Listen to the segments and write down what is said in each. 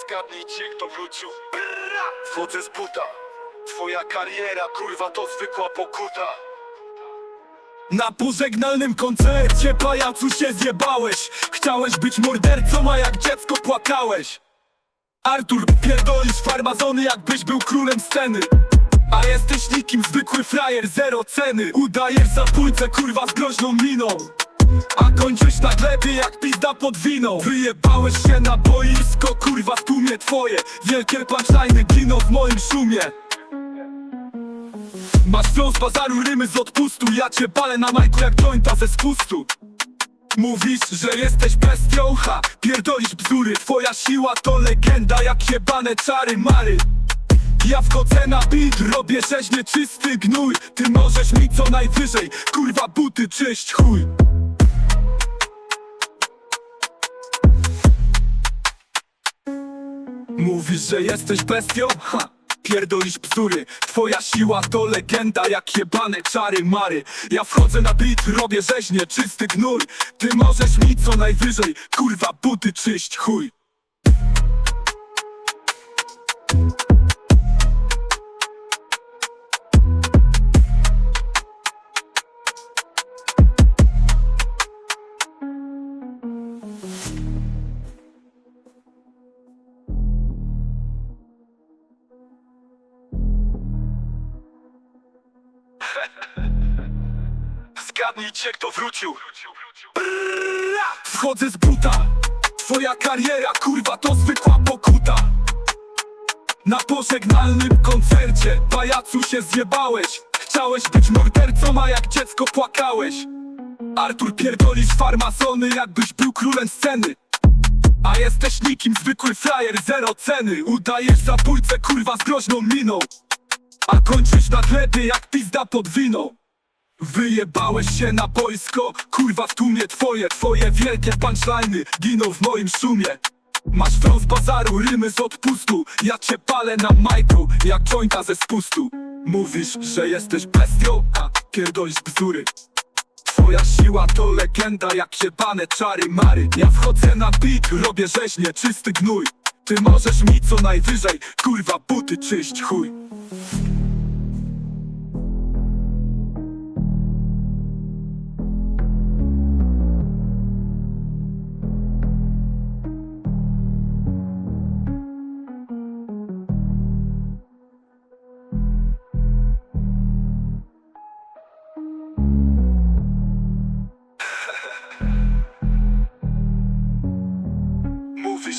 Zgadnijcie kto wrócił. Brrra! Wchodzę z buta. Twoja kariera kurwa to zwykła pokuta. Na pożegnalnym koncercie pajacu się zjebałeś. Chciałeś być mordercą, a jak dziecko płakałeś. Artur, pierdolisz farmazony jakbyś był królem sceny. A jesteś nikim zwykły frajer, zero ceny. Udajesz zabójcę kurwa z groźną miną A kończysz na glebie jak pizda pod winą. Wyjebałeś się na boisko, kurwa w tłumie twoje. Wielkie punchline'y giną w moim szumie. Masz flow z bazaru, rymy z odpustu. Ja cię palę na majku jak jointa ze spustu. Mówisz, że jesteś bestią, ha Pierdolisz bzdury, twoja siła to legenda Jak jebane czary mary. Ja wchodzę na beat, robię rzeźnie czysty gnój. Ty możesz mi co najwyżej, kurwa buty czyść chuj Mówisz, że jesteś bestią? Ha! Pierdolisz bzdury Twoja siła to legenda Jak jebane czary mary Ja wchodzę na beat, robię rzeźnie Czysty gnój Ty możesz mi co najwyżej Kurwa buty czyść chuj Zgadnijcie kto wrócił. Brrra! Wchodzę z buta. Twoja kariera kurwa to zwykła pokuta. Na pożegnalnym koncercie Pajacu się zjebałeś. Chciałeś być mordercą, a jak dziecko płakałeś. Artur pierdolisz farmazony jakbyś był królem sceny. A jesteś nikim zwykły frajer, zero ceny. Udajesz zabójcę kurwa z groźną miną. A kończysz na glebie jak pizda pod winą Wyjebałeś się na boisko, kurwa w tłumie twoje Twoje wielkie punchline'y giną w moim szumie. Masz flow z bazaru, rymy z odpustu Ja cię palę na majku, jak jointa ze spustu. Mówisz, że jesteś bestią, a pierdolisz bzdury. Twoja siła to legenda, jak jebane czary mary. Ja wchodzę na beat, robię rzeźnie, czysty gnój. Ty możesz mi co najwyżej, kurwa buty czyść chuj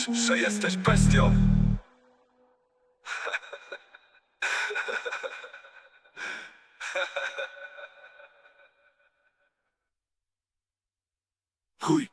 Mówisz, że jesteś bestią. Chuj